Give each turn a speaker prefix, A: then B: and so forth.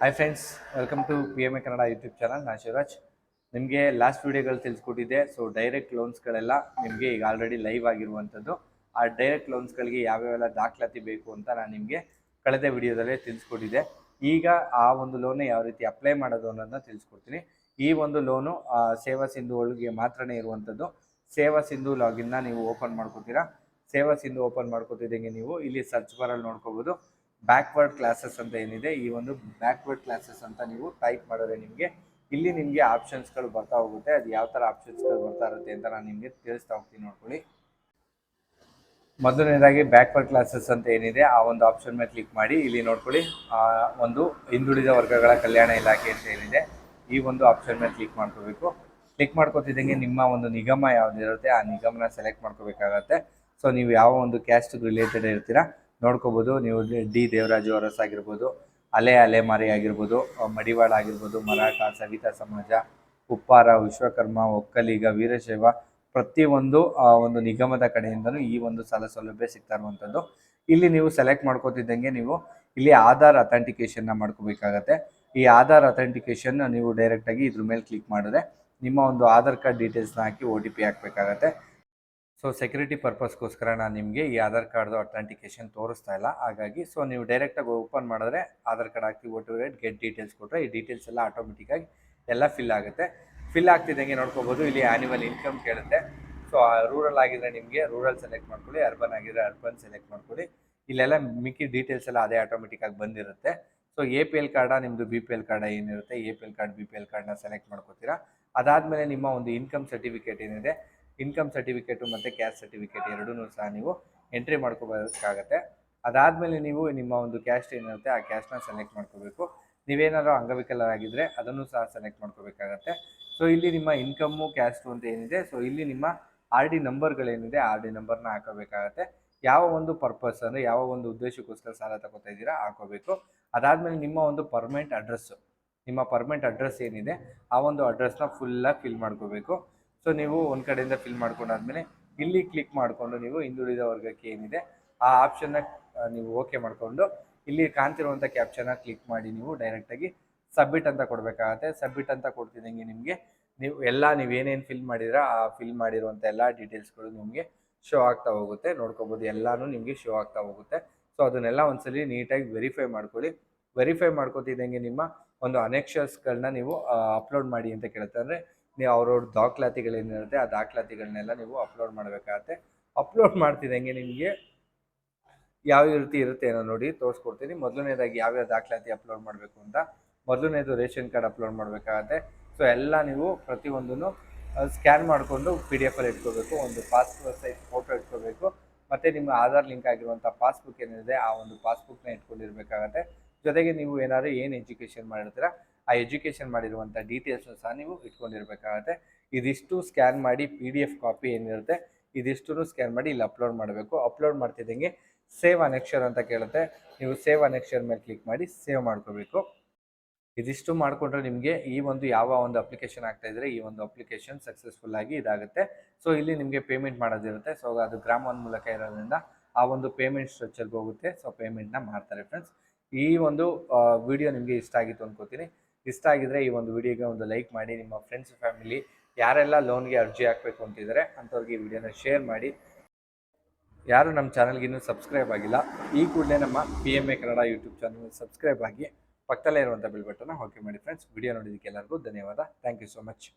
A: Hi friends welcome to P M A Kannada YouTube channel ನಾನು ಶಿವರಾಜ್. ನಿಮಗೆ last ವೀಡಿಯೋಗಳು ತಿಳಿಸ್ಕೊಟ್ಟಿದ್ದೆ. ಸೊ ಡೈರೆಕ್ಟ್ ಲೋನ್ಸ್ಗಳೆಲ್ಲ ನಿಮಗೆ ಈಗ ಆಲ್ರೆಡಿ ಲೈವ್ ಆಗಿರುವಂಥದ್ದು. ಆ ಡೈರೆಕ್ಟ್ ಲೋನ್ಸ್ಗಳಿಗೆ ಯಾವ್ಯಾವೆಲ್ಲ ದಾಖಲಾತಿ ಬೇಕು ಅಂತ ನಾನು ನಿಮಗೆ ಕಳೆದ ವಿಡಿಯೋದಲ್ಲೇ ತಿಳಿಸ್ಕೊಟ್ಟಿದ್ದೆ. ಈಗ ಆ ಒಂದು ಲೋನ್ ಯಾವ ರೀತಿ ಅಪ್ಲೈ ಮಾಡೋದು ಅನ್ನೋದನ್ನ ತಿಳಿಸ್ಕೊಡ್ತೀನಿ. ಈ ಒಂದು ಲೋನು ಸೇವಾ ಸಿಂಧು ಒಳಗೆ ಮಾತ್ರನೇ ಇರುವಂಥದ್ದು. ಸೇವಾ ಸಿಂಧು ಲಾಗಿನ್ನ ನೀವು ಓಪನ್ ಮಾಡ್ಕೋತೀರಾ? ಸೇವಾ ಸಿಂಧು ಓಪನ್ ಮಾಡ್ಕೋತಿದ್ದಂಗೆ ನೀವು ಇಲ್ಲಿ ಸರ್ಚ್ ಬಾರಲ್ಲಿ ನೋಡ್ಕೋಬೋದು. ಬ್ಯಾಕ್ವರ್ಡ್ ಕ್ಲಾಸಸ್ ಅಂತ ಏನಿದೆ, ಈ ಒಂದು ಬ್ಯಾಕ್ವರ್ಡ್ ಕ್ಲಾಸಸ್ ಅಂತ ನೀವು ಟೈಪ್ ಮಾಡಿದ್ರೆ ನಿಮಗೆ ಇಲ್ಲಿ ನಿಮಗೆ ಆಪ್ಷನ್ಸ್ಗಳು ಬರ್ತಾ ಹೋಗುತ್ತೆ. ಅದು ಯಾವ ಥರ ಆಪ್ಷನ್ಸ್ಗಳು ಬರ್ತಾ ಇರುತ್ತೆ ಅಂತ ನಾನು ನಿಮಗೆ ತಿಳಿಸ್ತಾ ಹೋಗ್ತೀನಿ ನೋಡ್ಕೊಳ್ಳಿ. ಮೊದಲನೇದಾಗಿ ಬ್ಯಾಕ್ವರ್ಡ್ ಕ್ಲಾಸಸ್ ಅಂತ ಏನಿದೆ, ಆ ಒಂದು ಆಪ್ಷನ್ ಮೇಲೆ ಕ್ಲಿಕ್ ಮಾಡಿ, ಇಲ್ಲಿ ನೋಡ್ಕೊಳ್ಳಿ, ಆ ಒಂದು ಹಿಂದುಳಿದ ವರ್ಗಗಳ ಕಲ್ಯಾಣ ಇಲಾಖೆ ಅಂತ ಏನಿದೆ, ಈ ಒಂದು ಆಪ್ಷನ್ ಮೇಲೆ ಕ್ಲಿಕ್ ಮಾಡ್ಕೋಬೇಕು. ಕ್ಲಿಕ್ ಮಾಡ್ಕೋತಿದ್ದಂಗೆ ನಿಮ್ಮ ಒಂದು ನಿಗಮ ಯಾವ್ದಿರುತ್ತೆ ಆ ನಿಗಮನ ಸೆಲೆಕ್ಟ್ ಮಾಡ್ಕೋಬೇಕಾಗತ್ತೆ. ಸೊ ನೀವು ಯಾವ ಒಂದು ಕ್ಯಾಸ್ಟ್ ರಿಲೇಟೆಡ್ ಇರ್ತೀರಾ ನೋಡ್ಕೋಬೋದು. ನೀವು ಡಿ ದೇವರಾಜು ಅರಸ್ ಆಗಿರ್ಬೋದು, ಅಲೆ ಅಲೆಮಾರಿ ಆಗಿರ್ಬೋದು ಮಡಿವಾಳ ಆಗಿರ್ಬೋದು, ಮರಾಠ, ಸವಿತಾ ಸಮಾಜ, ಉಪ್ಪಾರ, ವಿಶ್ವಕರ್ಮ, ಒಕ್ಕಲಿಗ, ವೀರಶೈವ ಪ್ರತಿಯೊಂದು ಒಂದು ನಿಗಮದ ಕಡೆಯಿಂದನೂ ಈ ಒಂದು ಸಾಲ ಸೌಲಭ್ಯ ಸಿಗ್ತಾ ಇರುವಂಥದ್ದು. ಇಲ್ಲಿ ನೀವು ಸೆಲೆಕ್ಟ್ ಮಾಡ್ಕೋತಿದ್ದಂಗೆ ನೀವು ಇಲ್ಲಿ ಆಧಾರ್ ಅಥೆಂಟಿಕೇಷನ್ನ ಮಾಡ್ಕೋಬೇಕಾಗತ್ತೆ. ಈ ಆಧಾರ್ ಅಥೆಂಟಿಕೇಷನ್ ನೀವು ಡೈರೆಕ್ಟಾಗಿ ಇದ್ರ ಮೇಲೆ ಕ್ಲಿಕ್ ಮಾಡಿದ್ರೆ ನಿಮ್ಮ ಒಂದು ಆಧಾರ್ ಕಾರ್ಡ್ ಡೀಟೇಲ್ಸ್ನ ಹಾಕಿ ಒ ಟಿ ಪಿ ಹಾಕಬೇಕಾಗತ್ತೆ. ಸೊ ಸೆಕ್ಯೂರಿಟಿ ಪರ್ಪಸ್ಗೋಸ್ಕರ ನಾನು ನಿಮಗೆ ಈ ಆಧಾರ್ ಕಾರ್ಡ್ದು ಅಥೆಂಟಿಕೇಶನ್ ತೋರಿಸ್ತಾ ಇಲ್ಲ. ಹಾಗಾಗಿ ಸೊ ನೀವು ಡೈರೆಕ್ಟಾಗಿ ಓಪನ್ ಮಾಡಿದ್ರೆ ಆಧಾರ್ ಕಾರ್ಡ್ ಹಾಕಿ ಓಟು ರೇಟ್ ಗೆಟ್ ಡೀಟೇಲ್ಸ್ ಕೊಟ್ಟರೆ ಈ ಡೀಟೇಲ್ಸ್ ಎಲ್ಲ ಆಟೋಮೆಟಿಕ್ಕಾಗಿ ಎಲ್ಲ ಫಿಲ್ ಆಗುತ್ತೆ. ಫಿಲ್ ಆಗ್ತಿದ್ದಂಗೆ ನೋಡ್ಕೋಬೋದು. ಇಲ್ಲಿ ಆ್ಯನಿವಲ್ ಇನ್ಕಮ್ ಕೇಳುತ್ತೆ. ಸೊ ರೂರಲ್ ಆಗಿದ್ರೆ ನಿಮಗೆ ರೂರಲ್ ಸೆಲೆಕ್ಟ್ ಮಾಡ್ಕೊಳ್ಳಿ ಅರ್ಬನ್ ಆಗಿದ್ರೆ ಅರ್ಬನ್ ಸೆಲೆಕ್ಟ್ ಮಾಡ್ಕೊಳ್ಳಿ. ಇಲ್ಲೆಲ್ಲ ಮಿಕ್ಕಿ ಡೀಟೇಲ್ಸ್ ಎಲ್ಲ ಅದೇ ಆಟೋಮೆಟಿಕ್ಕಾಗಿ ಬಂದಿರುತ್ತೆ. So A P L card ನಿಮ್ಮದು ಬಿ ಪಿ ಎಲ್ ಕಾರ್ಡ ಏನಿರುತ್ತೆ A P L card B P L ಕಾರ್ಡ್ನ ಸೆಲೆಕ್ಟ್ ಮಾಡ್ಕೋತೀರಾ. ಅದಾದಮೇಲೆ ನಿಮ್ಮ ಒಂದು ಇನ್ಕಮ್ ಸರ್ಟಿಫಿಕೇಟ್ ಏನಿದೆ ಇನ್ಕಮ್ ಸರ್ಟಿಫಿಕೇಟು ಮತ್ತು ಕ್ಯಾಸ್ಟ್ ಸರ್ಟಿಫಿಕೇಟ್ ಎರಡೂ ಸಹ ನೀವು ಎಂಟ್ರಿ ಮಾಡ್ಕೋಬೇಕಾಗತ್ತೆ ಅದಾದಮೇಲೆ ನೀವು ನಿಮ್ಮ ಒಂದು ಕ್ಯಾಸ್ಟ್ ಏನಿರುತ್ತೆ ಆ ಕ್ಯಾಶ್ನ ಸೆಲೆಕ್ಟ್ ಮಾಡ್ಕೋಬೇಕು. ನೀವೇನಾದ್ರು ಅಂಗವಿಕಲರಾಗಿದ್ದರೆ ಅದನ್ನು ಸಹ ಸೆಲೆಕ್ಟ್ ಮಾಡ್ಕೋಬೇಕಾಗತ್ತೆ. ಸೊ, ಇಲ್ಲಿ ನಿಮ್ಮ ಇನ್ಕಮ್ಮು ಕ್ಯಾಸ್ಟು ಅಂತ ಏನಿದೆ, ಸೊ, ಇಲ್ಲಿ ನಿಮ್ಮ ಆರ್ ಡಿ ನಂಬರ್ಗಳೇನಿದೆ, ಆರ್ ಡಿ ನಂಬರ್ನ ಹಾಕೋಬೇಕಾಗತ್ತೆ. ಯಾವ ಒಂದು ಪರ್ಪಸ್ ಅಂದರೆ ಯಾವ ಒಂದು ಉದ್ದೇಶಕ್ಕೋಸ್ಕರ ಸಾಲ ತಗೋತಾ ಇದ್ದೀರಾ ಹಾಕೋಬೇಕು. ಅದಾದಮೇಲೆ ನಿಮ್ಮ ಒಂದು ಪರ್ಮನೆಂಟ್ ಅಡ್ರೆಸ್ಸು. ನಿಮ್ಮ ಪರ್ಮನೆಂಟ್ ಅಡ್ರೆಸ್ ಏನಿದೆ, ಆ ಒಂದು ಅಡ್ರೆಸ್ನ ಫುಲ್ಲಾಗಿ ಫಿಲ್ ಮಾಡ್ಕೋಬೇಕು. ಸೊ ನೀವು ಒಂದು ಕಡೆಯಿಂದ ಫಿಲ್ ಮಾಡ್ಕೊಂಡಾದ್ಮೇಲೆ ಇಲ್ಲಿ ಕ್ಲಿಕ್ ಮಾಡಿಕೊಂಡು ನೀವು ಹಿಂದುಳಿದ ವರ್ಗಕ್ಕೆ ಏನಿದೆ, ಆ ಆಪ್ಷನ್ನ ನೀವು ಓಕೆ ಮಾಡಿಕೊಂಡು ಇಲ್ಲಿ ಕಾಣ್ತಿರುವಂಥ ಕ್ಯಾಪ್ಷನ್ನ ಕ್ಲಿಕ್ ಮಾಡಿ ನೀವು ಡೈರೆಕ್ಟಾಗಿ ಸಬ್ಮಿಟ್ ಅಂತ ಕೊಡಬೇಕಾಗತ್ತೆ. ಸಬ್ಮಿಟ್ ಅಂತ ಕೊಡ್ತಿದ್ದಂಗೆ ನಿಮಗೆ ನೀವು ಎಲ್ಲ, ನೀವು ಏನೇನು ಫಿಲ್ ಮಾಡಿದ್ರೆ, ಆ ಫಿಲ್ ಮಾಡಿರುವಂಥ ಎಲ್ಲ ಡೀಟೇಲ್ಸ್ಗಳು ನಿಮಗೆ ಶೋ ಆಗ್ತಾ ಹೋಗುತ್ತೆ. ನೋಡ್ಕೋಬೋದು, ಎಲ್ಲನೂ ನಿಮಗೆ ಶೋ ಆಗ್ತಾ ಹೋಗುತ್ತೆ. ಸೊ ಅದನ್ನೆಲ್ಲ ಒಂದ್ಸಲಿ ನೀಟಾಗಿ ವೆರಿಫೈ ಮಾಡ್ಕೊಳ್ಳಿ. ವೆರಿಫೈ ಮಾಡ್ಕೊತಿದ್ದಂಗೆ ನಿಮ್ಮ ಒಂದು ಅನೆಕ್ಷರ್ಸ್ಗಳನ್ನ ನೀವು ಅಪ್ಲೋಡ್ ಮಾಡಿ ಅಂತ ಕೇಳುತ್ತೆ. ಅಂದರೆ ನೀವು ಅವ್ರವ್ರ ದಾಖಲಾತಿಗಳೇನಿರುತ್ತೆ, ಆ ದಾಖಲಾತಿಗಳನ್ನೆಲ್ಲ ನೀವು ಅಪ್ಲೋಡ್ ಮಾಡಬೇಕಾಗತ್ತೆ. ಅಪ್ಲೋಡ್ ಮಾಡ್ತಿದ್ದಂಗೆ ನಿಮಗೆ ಯಾವ ರೀತಿ ಇರುತ್ತೆ ಏನೋ ನೋಡಿ ತೋರಿಸ್ಕೊಡ್ತೀನಿ. ಮೊದಲನೇದಾಗಿ ಯಾವ್ಯಾವ ದಾಖಲಾತಿ ಅಪ್ಲೋಡ್ ಮಾಡಬೇಕು ಅಂತ, ಮೊದಲನೇದು ರೇಷನ್ ಕಾರ್ಡ್ ಅಪ್ಲೋಡ್ ಮಾಡಬೇಕಾಗತ್ತೆ. ಸೊ ಎಲ್ಲ ನೀವು ಪ್ರತಿಯೊಂದನ್ನು ಸ್ಕ್ಯಾನ್ ಮಾಡಿಕೊಂಡು ಪಿ ಡಿ ಎಫಲ್ಲಿ ಇಟ್ಕೋಬೇಕು. ಒಂದು ಪಾಸ್ಪೋರ್ಟ್ ಸೈಜ್ ಫೋಟೋ ಇಟ್ಕೋಬೇಕು. ಮತ್ತು ನಿಮ್ಮ ಆಧಾರ್ ಲಿಂಕ್ ಆಗಿರುವಂಥ ಪಾಸ್ಬುಕ್ ಏನಿದೆ, ಆ ಒಂದು ಪಾಸ್ಬುಕ್ನ ಇಟ್ಕೊಂಡಿರಬೇಕಾಗತ್ತೆ. ಜೊತೆಗೆ ನೀವು ಏನಾದರೂ ಏನು ಎಜುಕೇಷನ್ ಮಾಡಿರ್ತೀರ ಆ ಎಜುಕೇಷನ್ ಮಾಡಿರುವಂಥ ಡೀಟೇಲ್ಸ್ನ ಸಹ ನೀವು ಇಟ್ಕೊಂಡಿರ್ಬೇಕಾಗತ್ತೆ. ಇದಿಷ್ಟು ಸ್ಕ್ಯಾನ್ ಮಾಡಿ ಪಿ ಡಿ ಎಫ್ ಕಾಪಿ ಏನಿರುತ್ತೆ ಇದಿಷ್ಟು ಸ್ಕ್ಯಾನ್ ಮಾಡಿ ಇಲ್ಲಿ ಅಪ್ಲೋಡ್ ಮಾಡಬೇಕು. ಅಪ್ಲೋಡ್ ಮಾಡ್ತಿದ್ದಂಗೆ ಸೇವ್ ಅನೆಕ್ಷರ್ ಅಂತ ಕೇಳುತ್ತೆ. ನೀವು ಸೇವ್ ಅನೆಕ್ಷರ್ ಮೇಲೆ ಕ್ಲಿಕ್ ಮಾಡಿ ಸೇವ್ ಮಾಡ್ಕೋಬೇಕು. ಇದಿಷ್ಟು ಮಾಡಿಕೊಂಡ್ರೆ ನಿಮಗೆ ಈ ಒಂದು ಯಾವ ಒಂದು ಅಪ್ಲಿಕೇಶನ್ ಆಗ್ತಾ ಇದ್ರೆ ಈ ಒಂದು ಅಪ್ಲಿಕೇಶನ್ ಸಕ್ಸಸ್ಫುಲ್ ಆಗಿ ಇದಾಗುತ್ತೆ. ಸೊ ಇಲ್ಲಿ ನಿಮಗೆ ಪೇಮೆಂಟ್ ಮಾಡೋದಿರುತ್ತೆ. ಸೊ ಅದು ಗ್ರಾಮ ಒನ್ ಮೂಲಕ ಇರೋದ್ರಿಂದ ಆ ಒಂದು ಪೇಮೆಂಟ್ ಸ್ಟ್ರಕ್ಚರ್ಗೆ ಹೋಗುತ್ತೆ. ಸೊ ಪೇಮೆಂಟ್ನ ಮಾಡ್ತಾರೆ ಫ್ರೆಂಡ್ಸ್ ಈ ಒಂದು ವಿಡಿಯೋ ನಿಮಗೆ ಇಷ್ಟ ಆಗಿತ್ತು ಅನ್ಕೋತೀನಿ. ಇಷ್ಟ ಆಗಿದ್ರೆ ಈ ಒಂದು ವಿಡಿಯೋಗೆ ಒಂದು ಲೈಕ್ ಮಾಡಿ, ನಿಮ್ಮ ಫ್ರೆಂಡ್ಸ್ ಫ್ಯಾಮಿಲಿ ಯಾರೆಲ್ಲ ಲೋನ್ಗೆ ಅರ್ಜಿ ಹಾಕಬೇಕು ಅಂತಿದ್ದಾರೆ ಅಂಥವ್ರಿಗೆ ಈ ವಿಡಿಯೋನ ಶೇರ್ ಮಾಡಿ. ಯಾರು ನಮ್ಮ ಚಾನಲ್ಗೆ ಇನ್ನೂ ಸಬ್ಸ್ಕ್ರೈಬ್ ಆಗಿಲ್ಲ, ಈ ಕೂಡಲೇ ನಮ್ಮ P M A Kannada YouTube channel subscribe ಆಗಿ ಪಕ್ಕದಲ್ಲೇ ಇರುವಂಥ ಬೆಲ್ ಬಟನ್ನ ಓಕೆ ಮಾಡಿ ಫ್ರೆಂಡ್ಸ್ ವಿಡಿಯೋ ನೋಡಿದ್ದಕ್ಕೆ ಎಲ್ಲರಿಗೂ ಧನ್ಯವಾದ. Thank you so much